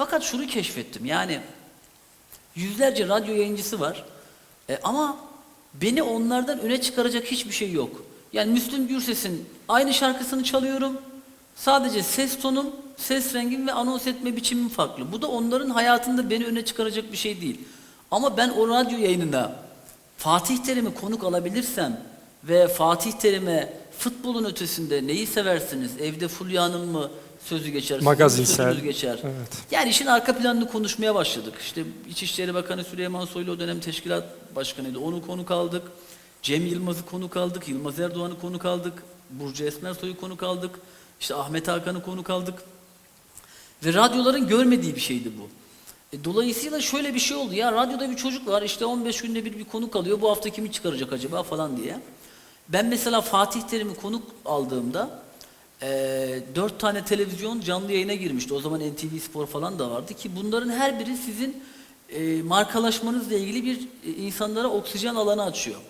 Fakat şunu keşfettim yani yüzlerce radyo yayıncısı var E, ama beni onlardan öne çıkaracak hiçbir şey yok. Yani Müslüm Gürses'in aynı şarkısını çalıyorum. Sadece ses tonum, ses rengim ve anons etme biçimim farklı. Bu da onların hayatında beni öne çıkaracak bir şey değil. Ama ben o radyo yayınına Fatih Terim'i konuk alabilirsem ve Fatih Terim'e futbolun ötesinde neyi seversiniz? Evde Fulya'nın mı sözü geçer? Magazinsel. sözünüz geçer? Evet. Yani işin arka planını konuşmaya başladık. İşte İçişleri Bakanı Süleyman Soylu o dönem teşkilat başkanıydı. Onu konuk aldık. Cem Yılmaz'ı konuk aldık. Yılmaz Erdoğan'ı konuk aldık. Burcu Esmersoy'u konuk aldık. İşte Ahmet Hakan'ı konuk aldık. Ve radyoların görmediği bir şeydi bu. E, dolayısıyla şöyle bir şey oldu ya radyoda bir çocuk var işte 15 günde bir bir konuk alıyor bu hafta kimi çıkaracak acaba falan diye. Ben mesela Fatih Terim'i konuk aldığımda e, 4 tane televizyon canlı yayına girmişti. O zaman NTV Spor falan da vardı ki bunların her biri sizin e, markalaşmanızla ilgili bir e, insanlara oksijen alanı açıyor.